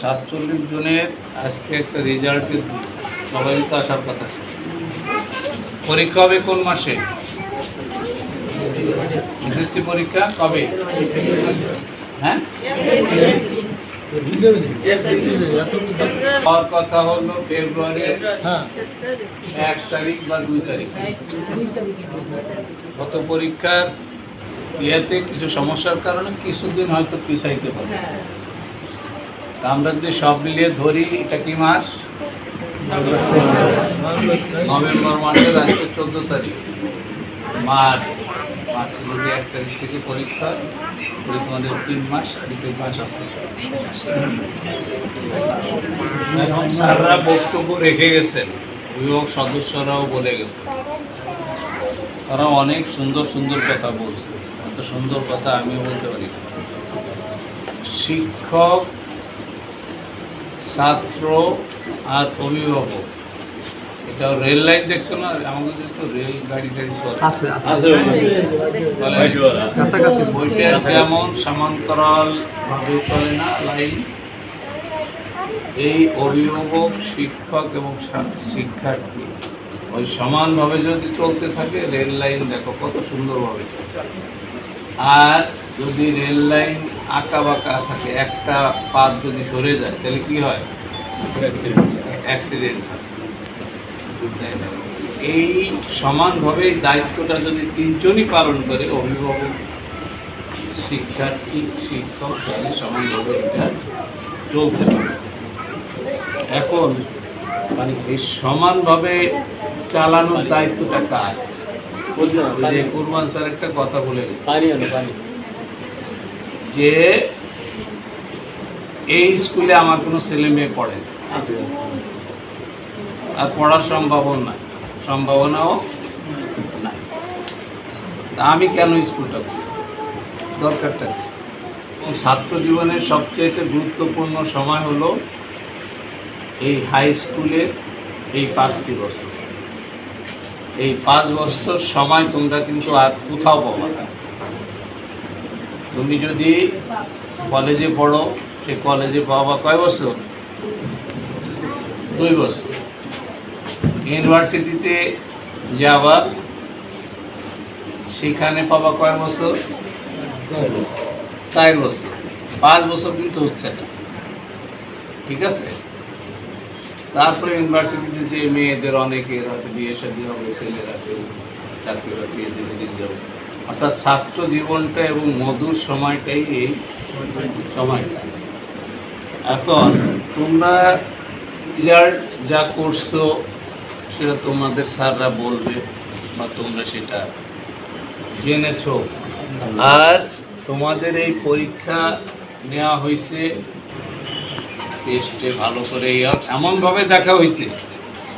সাতচল্লিশ জনের আজকে একটা রেজাল্টের দিন। সবাই তো আসার কথা ছিল। পরীক্ষা হবে কোন মাসে? এসএসসি পরীক্ষা কবে? হ্যাঁ? হওয়ার কথা হলো ফেব্রুয়ারির হ্যাঁ। এক তারিখ বা দুই তারিখ। গত পরীক্ষার ইয়েতে কিছু সমস্যার কারণে কিছুদিন হয়তো পিছাইতে পারে তা আমরা যদি সব মিলিয়ে ধরি, এটা কি মাস? নভেম্বর মাসের আজকে চোদ্দ তারিখ। মার্চ মার্চের যদি এক তারিখ থেকে পরীক্ষা তোমাদের তিন মাস তিন মাস এখন স্যাররা বক্তব্য রেখে গেছেন, অভিভাবক সদস্যরাও বলে গেছে তারা অনেক সুন্দর সুন্দর কথা বলছে। এত সুন্দর কথা আমিও বলতে পারি শিক্ষক ছাত্র আর অভিভাবক। এটা রেল লাইন দেখছ না? আমাদের তো রেল গাড়ি টাড়ি চলে। আছে কাছাকাছি। বইটা যেমন সমান্তরাল ভাবে চলে না লাইন? এই অভিভাবক শিক্ষক এবং শিক্ষার্থী। ওই সমানভাবে যদি চলতে থাকে রেল লাইন দেখো কত সুন্দরভাবে চলছে। আর যদি রেল লাইন আঁকা বাঁকা থাকে একটা পাত যদি সরে যায় তাহলে কি হয়? অ্যাক্সিডেন্ট হয়। এই সমানভাবে এই দায়িত্বটা যদি তিনজনই পালন করে অভিভাবক শিক্ষার্থী শিক্ষক তাহলে সমানভাবে এটা চলতে পারে। এখন মানে এই সমানভাবে চালানোর দায়িত্বটা কার? কুরবান স্যার একটা কথা বলে গেছে। যে এই স্কুলে আমার কোনো ছেলে মেয়ে পড়ে আর পড়ার সম্ভাবনা সম্ভাবনাও নাই। তা আমি কেন স্কুলটা করি দরকারটা ছাত্র জীবনের সবচেয়ে গুরুত্বপূর্ণ সময় হলো এই হাই স্কুলের এই পাঁচটি বছর। এই পাঁচ বছর সময় তোমরা কিন্তু আর কোথাও পাবা তুমি যদি কলেজে পড়ো সে কলেজে পাবা কয় বছর? দুই বছর। ইউনিভার্সিটিতে যাবা সেখানে পাবা কয় বছর? চার বছর। পাঁচ বছর কিন্তু হচ্ছে না। ঠিক আছে? তারপরে ইউনিভার্সিটিতে যে মেয়েদের অনেকের হয়তো বিয়ে শাদী হবে, ছেলেরা কেউ চাকরি বাকরি দিকে দিকে যাবে। অর্থাৎ ছাত্র জীবনটা এবং মধুর সময়টাই এই সময়টা। এখন তোমরা রেজাল্ট যা করছ, সেটা তোমাদের স্যাররা বলবে বা তোমরা সেটা জেনেছো। আর তোমাদের এই পরীক্ষা নেওয়া হয়েছে টেস্টে ভালো করে এমনভাবে দেখা হয়েছে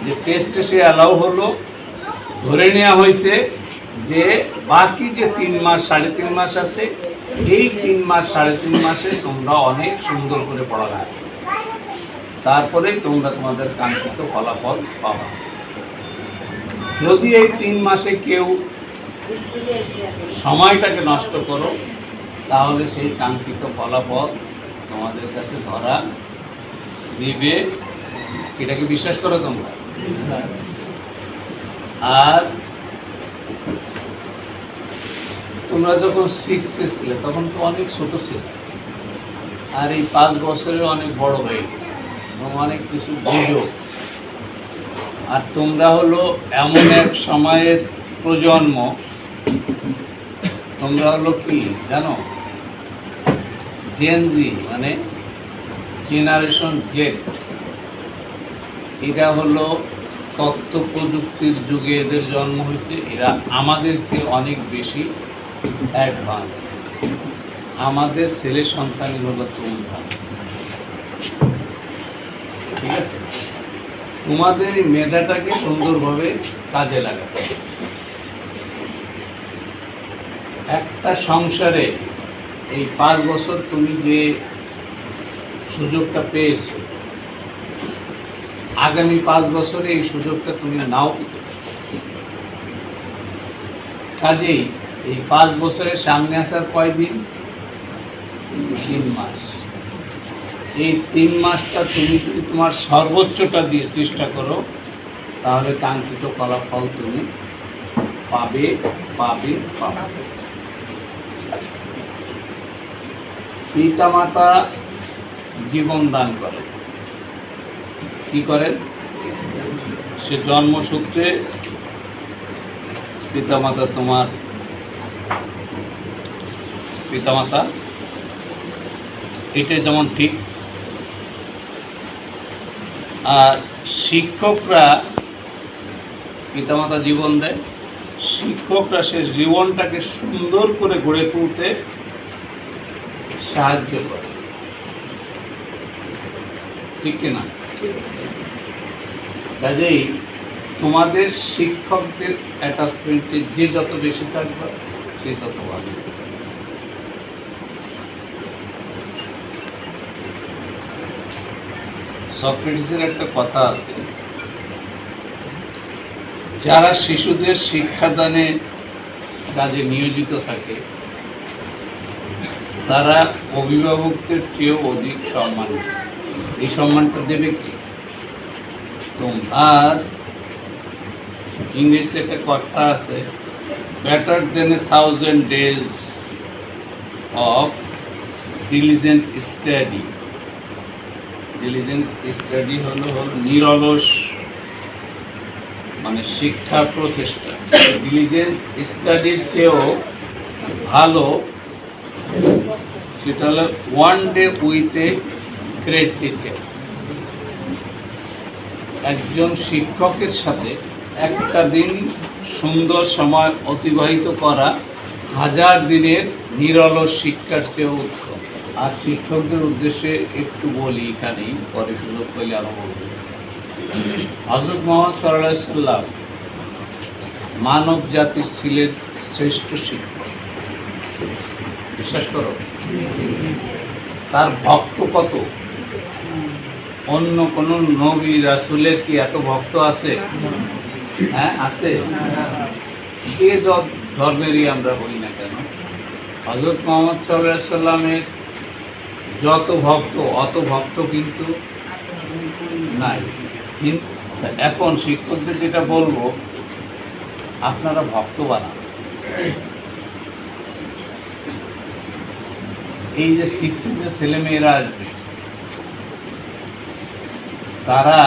যে টেস্টে সে অ্যালাউ হলো, ধরে নেওয়া হয়েছে যে বাকি যে তিন মাস, সাড়ে তিন মাস আছে এই তিন মাস সাড়ে তিন মাসে তোমরা অনেক সুন্দর করে পড়ালেখা করবে। তারপরেই তোমরা তোমাদের কাঙ্ক্ষিত ফলাফল পাবা। যদি এই তিন মাসে কেউ সময়টাকে নষ্ট করো তাহলে সেই কাঙ্ক্ষিত ফলাফল তোমাদের কাছে ধরা দিবে। এটাকে বিশ্বাস করো তোমরা? আর তোমরা যখন সিক্সে ছিলে, তখন তো অনেক ছোট ছিল। আর এই পাঁচ বছরে অনেক বড় হয়ে গেছে এবং অনেক কিছু বুঝো। আর তোমরা হলো এমন এক সময়ের প্রজন্ম, তোমরা হলো কি জানো? জেনজি মানে জেনারেশন জেড এটা হলো তথ্য প্রযুক্তির যুগে এদের জন্ম হয়েছে। এরা আমাদের চেয়ে অনেক বেশি। অ্যাডভান্স। আমাদের ছেলে সন্তানই হলো তোমরা ঠিক আছে? তোমাদের এই মেধাটাকে সুন্দরভাবে কাজে লাগাতে একটা সংসারে এই পাঁচ বছর তুমি যে সুযোগটা পেয়েছ, আগামী পাঁচ বছরে এই সুযোগটা তুমি নাও পেতে কাজেই এই পাঁচ বছরের সামনে আসার কয়দিন? তিন মাস। এই তিন মাসটা তুমি যদি তোমার সর্বোচ্চটা দিয়ে চেষ্টা করো, তাহলে কাঙ্ক্ষিত ফলাফল তুমি পাবে পাবে পাবে। পিতামাতা জীবন দান করে। কি করেন? সে জন্মসূত্রে পিতামাতা তোমার পিতামাতা। এটা যেমন ঠিক। আর শিক্ষকরা পিতামাতা জীবন দেয়। শিক্ষকরা সে জীবনটাকে সুন্দর করে গড়ে তুলতে সাহায্য করে। ঠিক কিনা কাজেই তোমাদের শিক্ষকদের অ্যাটাচমেন্টে যে যত বেশি থাকবে, সে তত ভালো সক্রেটিসের একটা কথা আছে। যারা শিশুদের শিক্ষাদানে কাজে নিয়োজিত থাকে, তারা অভিভাবকদের চেয়েও অধিক সম্মান এই সম্মানটা দেবে কি? তোমার ইংলিশে একটা কথা আছে better than a thousand days of diligent study diligent study হলো নিরলস মানে শিক্ষা প্রচেষ্টা। ডিলিজেন্ট স্টাডির চেয়েও ভালো, সেটা হলো one day with a great teacher একজন শিক্ষকের সাথে একটা দিন সুন্দর সময় অতিবাহিত করা, হাজার দিনের নিরলস শিক্ষার চেয়েও উত্তম। আর শিক্ষকদের উদ্দেশ্যে একটু বলি এখানেই, পরে সুযোগ পেলে আরও বলব। হজরত মোহাম্মদ সাল্লাম মানব জাতির ছিলেন শ্রেষ্ঠ শিক্ষক। বিশ্বাস করো? তার ভক্ত কত? অন্য কোন নবী, রাসুলের কি এত ভক্ত আছে? হ্যাঁ আছে? য- ধর্মেরই আমরা বলি না কেন। হজরত মোহাম্মদ সাল্লামের যত ভক্ত, অত ভক্ত কিন্তু নাই। কিন্তু এখন শিক্ষকদের যেটা বলব, আপনারা ভক্ত বানান এই যে সিক্স যে ছেলেমেয়েরা আসবে, তারা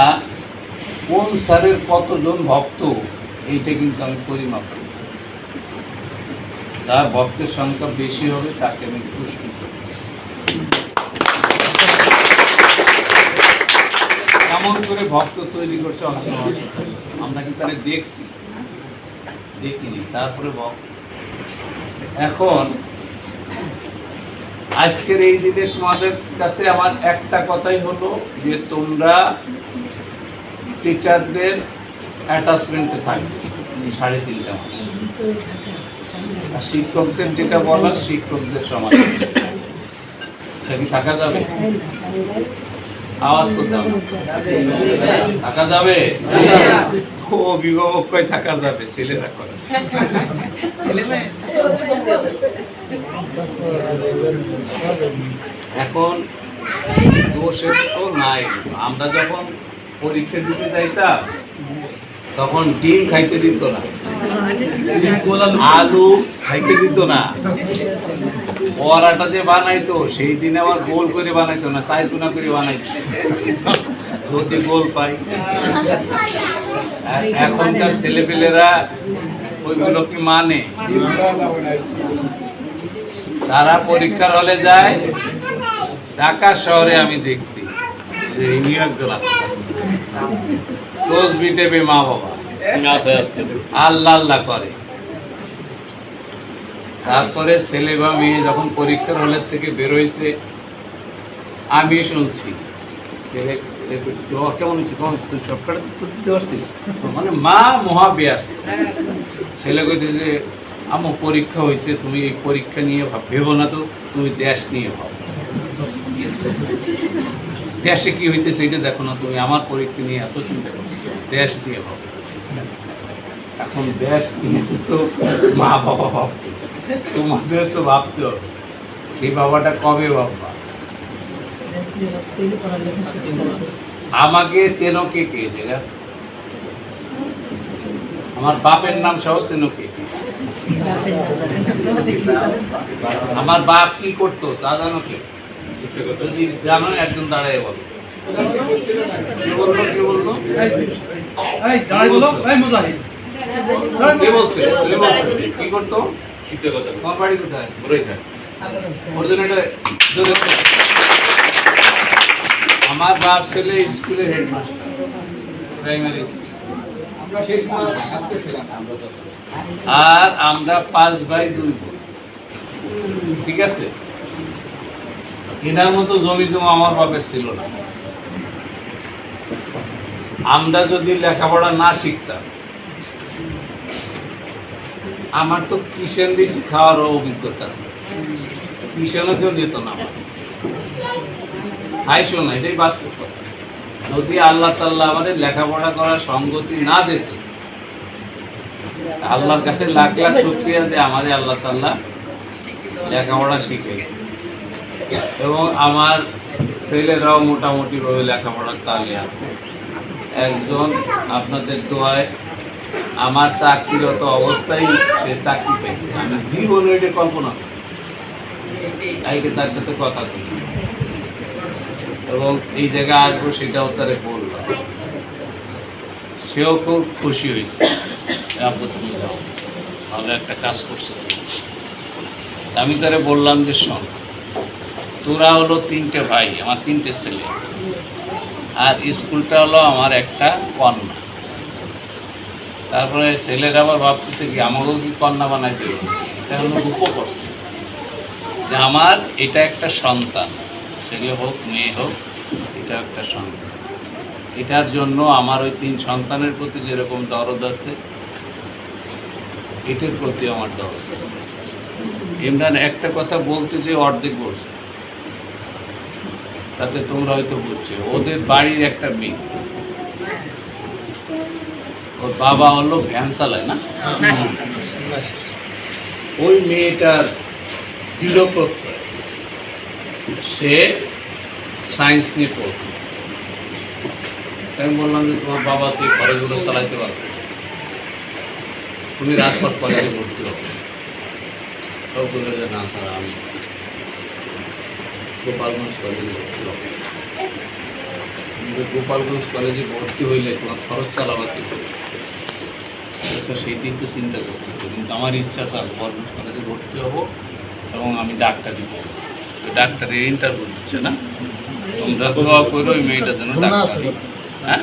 কোন স্যারের কতজন ভক্ত, এইটা কিন্তু আমি পরিমাপ করি যার ভক্তের সংখ্যা বেশি হবে, তাকে আমি পুরস্কৃত করি। কেমন করে ভক্ত তৈরি করছে? আমরা কি তাহলে দেখছি? দেখিনি। তারপরে ভক্ত। এখন, আজকের এই দিনে তোমাদের কাছে আমার একটা কথাই হলো যে তোমরা টিচারদের অ্যাটাচমেন্টে থাকবে। সাড়ে তিনটা মাস। আর শিক্ষকদের যেটা বলা শিক্ষকদের সমাজ থাকা যাবে? আওয়াজ থাকা যাবে? ও থাকা যাবে? এখন দোষের তো নাই। আমরা যখন পরীক্ষা দিতে যাইতাম, তখন ডিম খাইতে দিত না। আলু খাইতে দিত না। পরাটা যে বানাইতো সেই দিনে আবার গোল করে বানাইতো না সাইড গুণা করে বানাইতো। যদি গোল পাই। এখনকার ছেলেপেলেরা ওইগুলো কি মানে? তারা পরীক্ষার হলে যায় ঢাকা শহরে আমি দেখছি যে ইনিও একজন আছে মা বাবা। আল্লাহ আল্লাহ করে। তারপরে ছেলে বা মেয়ে যখন পরীক্ষার হলের থেকে বেরোইছে আমি শুনছি। ছেলে ছেলে বলছে, "ও, কেমন হচ্ছে? কেমন তুই সবকটা তো দিতে পারছিস? মানে মা মহা ব্যস্ত। ছেলে কইতে যে আমার পরীক্ষা হয়েছে তুমি এই পরীক্ষা নিয়ে ভাব না তো তুমি দেশ নিয়ে ভাব। দেশে কি হইতেছে এটা দেখো না তুমি আমার পরীক্ষা নিয়ে এত চিন্তা করো দেশ নিয়ে ভাব। এখন দেশ নিয়ে তো মা বাবা ভাবতে তোমাদের তো ভাবতে হবে। সেই বাবাটা কবে তারপর আমাকে চেনো কে কে যেটা আমার বাপের নাম সহ চেনো কে। আমার বাপ কি করতো, তা জানো কে? যদি জানো, একজন দাঁড়ায় বলো। কি বলল কি বলল? দাঁড়াই বলো মুজাহিদ। কে বলছে? কে বলছে? কি করতো? তোমার বাড়ি কোথায়? বড়ই থাক। ওর জন্য এটা আমার বাপ ছেলে স্কুলের হেডমাস্টার প্রাইমারি স্কুল। আমরা সেই সময় ছাত্র ছিলাম। আর আমরা পাঁচ বাই দুই ঠিক আছে? এনার মতো জমি জমা আমার বাপের ছিল না। আমরা যদি লেখাপড়া না শিখতাম আমার তো কিষেন বেশি খাওয়ারও অভিজ্ঞতা নেই। কিষেনও কেউ নিত না হাই শোনা, এটাই বাস্তব কথা। যদি আল্লাহ তাল্লাহ আমাদের লেখাপড়া করার সঙ্গতি না দিত, আল্লাহর কাছে লাখ লাখ শুক্রিয়া যে আমাদের আল্লাহ তাল্লাহ লেখাপড়া শিখে এবং আমার ছেলেরাও মোটামুটি ভাবে লেখাপড়ার তালে আছে। একজন আপনাদের দোয়ায় আমার চাকরিরত অবস্থায় সে চাকরি পেয়েছে। আমি জীবনে এটা কল্পনা তাইকে তার সাথে কথা বলি এবং এই জায়গায় আসব সেটাও তারে বললাম। সেও খুব খুশি হয়েছে। ভালো একটা কাজ করছ আমি তারে বললাম যে, শোন, তোরা হলো তিনটে ভাই, আমার তিনটে ছেলে। আর স্কুলটা হলো আমার একটা কন্যা। তারপরে ছেলেরা আবার ভাবতেছে কি, আমাকেও কি কন্যা বানাই দেবে এটা হলো উপকর যে আমার এটা একটা সন্তান, ছেলে হোক, মেয়ে হোক, এটা একটা সন্তান। এটার জন্য আমার ওই তিন সন্তানের প্রতি যেরকম দরদ আছে, এটার প্রতি আমার দরদ আছে। ইমরান, একটা কথা বলতে যে অর্ধেক বলছে। তাতে তোমরা হয়তো বুঝছ, ওদের বাড়ির একটা মেয়ে। ওর বাবা হলো ভ্যান চালায়, না? ওই মেয়েটার দৃঢ় প্রত্যয় সে সায়েন্স নিয়ে পড়তো। আমি বললাম যে তোমার বাবা তুই খরচগুলো চালাইতে পারবে? তুমি রাজপথ কলেজে ভর্তি হবে সব বলল যে না স্যার, আমি গোপালগঞ্জ কলেজে ভর্তি হবে। গোপালগঞ্জ কলেজে ভর্তি হইলে তোমার খরচ চালাবার কি? তো সেইটাই তো চিন্তা করতেছে। কিন্তু আমার ইচ্ছা স্যার গোপালগঞ্জ কলেজে ভর্তি হব এবং আমি ডাক্তারি করব তো ডাক্তারের ইন্টারভিউ দিচ্ছে না? তোমরা দোয়া করো ওই মেয়েটার জন্য ডাক্তারি হ্যাঁ।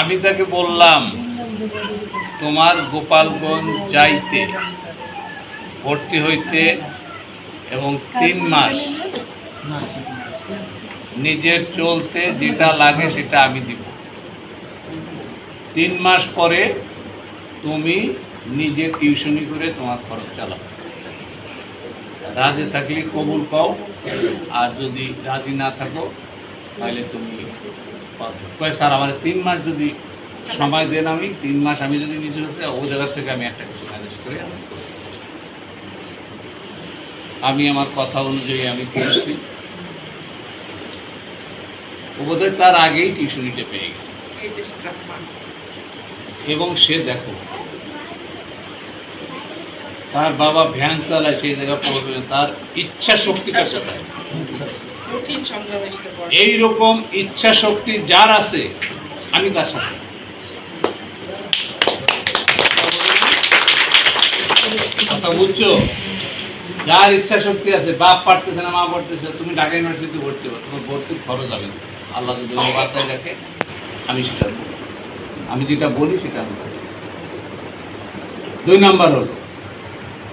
আমি তাকে বললাম তোমার গোপালগঞ্জ যাইতে ভর্তি হইতে এবং তিন মাস নিজের চলতে যেটা লাগে সেটা আমি দিব তিন মাস পরে তুমি নিজে টিউশনি করে তোমার খরচ চালাও রাজি থাকলে কবুল পাও, আর যদি রাজি না থাকো, তাহলে তুমি। কয়, স্যার, আমার তিন মাস যদি সময় দেন আমি, তিন মাস আমি যদি নিজে হতে, ও জায়গা থেকে আমি একটা কিছু ম্যানেজ করে। আমি আমার কথা অনুযায়ী আমি করছি ও বোধহয় তার আগেই টিউশনিটা পেয়ে গেছে। এবং সে দেখো তার বাবা ভ্যান চালায় সেই জায়গা পড়বে তার ইচ্ছা সাথে। পড়া। এইরকম ইচ্ছা শক্তি যার আছে আমি তার সাথে। কথা বুঝছ? যার ইচ্ছা শক্তি আছে বাপ পারতেছে না মা পারতেছে তুমি ঢাকা ইউনিভার্সিটি ভর্তি হো তোমার ভর্তির খরচ হবে না। আল্লাহ যদি বাচ্চায় রাখে আমি সেটা আমি যেটা বলি, সেটা দুই নাম্বার হলো,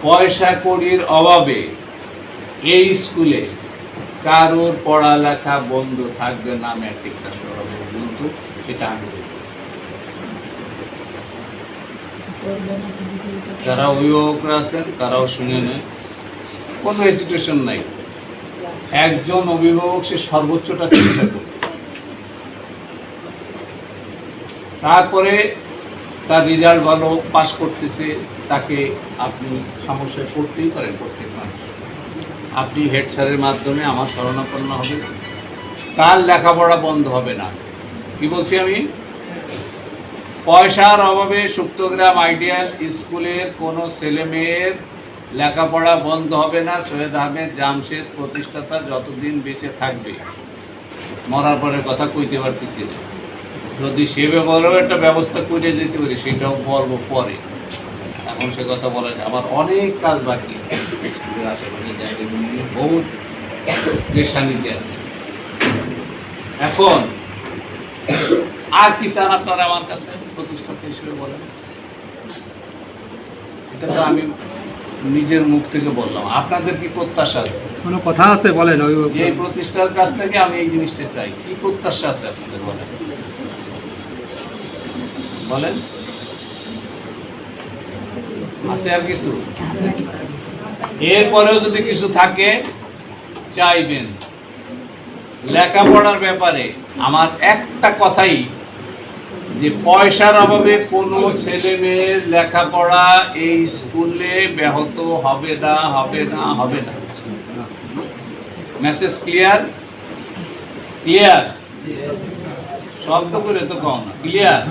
পয়সা কড়ির অভাবে এই স্কুলে কারোর পড়ালেখা বন্ধ থাকবে না, ম্যাট্রিক পাস করা সেটা আমি যারা অভিভাবকরা আছেন, তারাও শুনে নেয় কোনো হেজিটেশন নাই। একজন অভিভাবক সে সর্বোচ্চটা চেষ্টা করবে। তারপরে তার রেজাল্ট ভালো পাস করতেছে, তাকে আপনি সমস্যায় পড়তেই পারেন প্রত্যেক মানুষ। আপনি হেড স্যারের মাধ্যমে আমার শরণাপন্ন হবে তার লেখাপড়া বন্ধ হবে না। কি বলছি আমি? পয়সার অভাবে সুপ্তগ্রাম আইডিয়াল স্কুলের কোনো ছেলে মেয়ের লেখাপড়া বন্ধ হবে না। সৈয়দ আহমেদ জামশেদ প্রতিষ্ঠাতা যতদিন বেঁচে থাকবে। মরার পরের কথা কইতে পারতেছি না। যদি সে ব্যাপারেও একটা ব্যবস্থা করে যেতে পারি সেটাও বলব পরে। এখন সে কথা বলা যায় আমার অনেক কাজ বাকি আছে। স্কুলের আশেপাশে জায়গাগুলো নিয়ে বহুত পেশানিতে আছে। এখন আর কি চান আপনারা আমার কাছে প্রতিষ্ঠাতা হিসেবে বলেন? এটা তো আমি নিজের মুখ থেকে বললাম। আপনাদের কি প্রত্যাশা আছে? কোনো কথা আছে? বলেন ওই এই প্রতিষ্ঠার কাছ থেকে আমি এই জিনিসটা চাই। কি প্রত্যাশা আছে আপনাদের বলেন? বলেন। আছে আর কিছু? এরপরেও যদি কিছু থাকে, চাইবেন। লেখাপড়ার ব্যাপারে আমার একটা কথাই, যে পয়সার অভাবে কোনো ছেলে মেয়ের লেখাপড়া এই স্কুলে ব্যাহত হবে না হবে না হবে না। Message clear? ক্লিয়ার? শব্দ করে তো কম ক্লিয়ার